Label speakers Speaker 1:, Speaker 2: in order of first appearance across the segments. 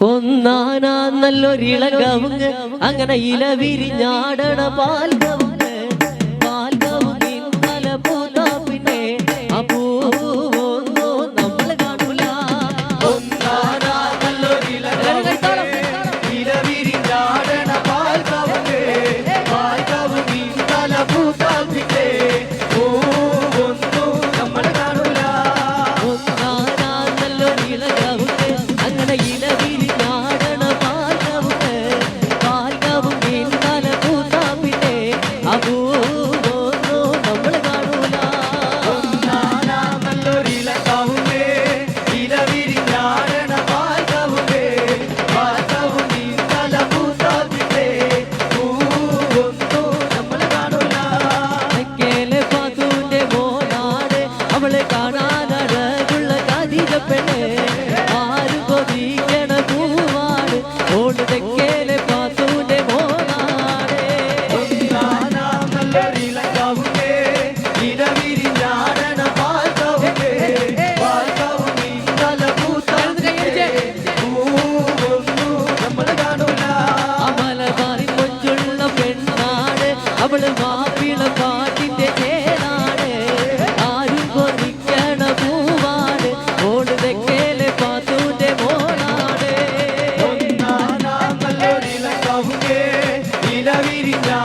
Speaker 1: ഒന്നാനാ നല്ലൊരിളകമുങ്ങ് അങ്ങനെ ഇല വിരിഞ്ഞാടണ പാൽ വിടവിരിഞ്ഞാ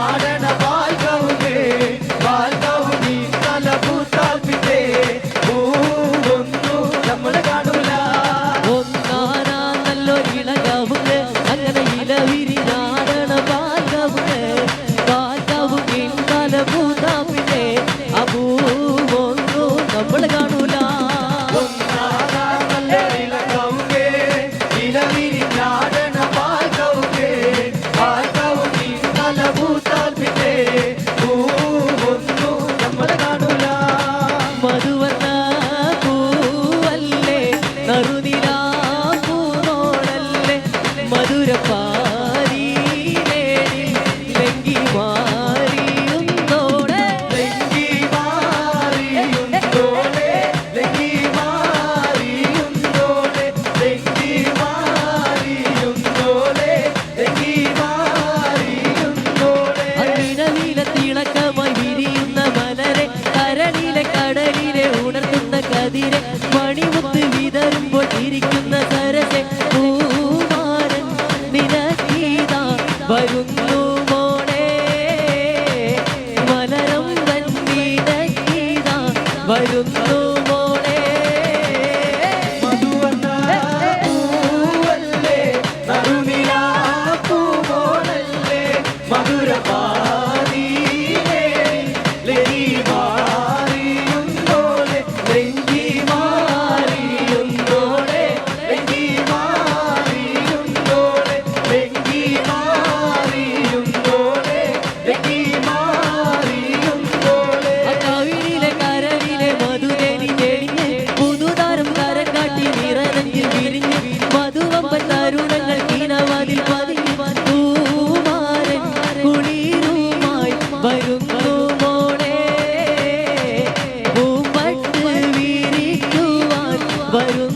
Speaker 1: കതിരെ മണിമുത്ത് വിതരുമ്പോൾ ഇരിക്കുന്ന സരസെ പൂമാരൻ നിനക്കീത വരുന്നു മോളെ. മലരം തന്നീത വരുന്നു
Speaker 2: Bayıl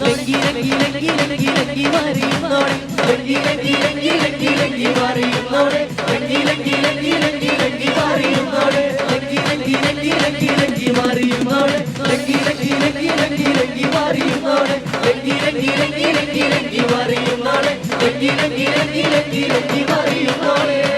Speaker 2: ലങ്കി ലങ്കി ലങ്കി ലങ്കി
Speaker 1: ലങ്കി മറിയുന്നോടെ ലങ്കി ലങ്കി ലങ്കി ലങ്കി ലങ്കി മറിയുന്നോടെ ലങ്കി ലങ്കി ലങ്കി ലങ്കി ലങ്കി മറിയുന്നോടെ
Speaker 2: ലങ്കി ലങ്കി ലങ്കി ലങ്കി ലങ്കി മറിയുന്നോടെ ലങ്കി ലങ്കി ലങ്കി ലങ്കി ലങ്കി മറിയുന്നോടെ
Speaker 1: ലങ്കി ലങ്കി ലങ്കി ലങ്കി ലങ്കി മറിയുന്നോടെ
Speaker 2: ലങ്കി ലങ്കി ലങ്കി ലങ്കി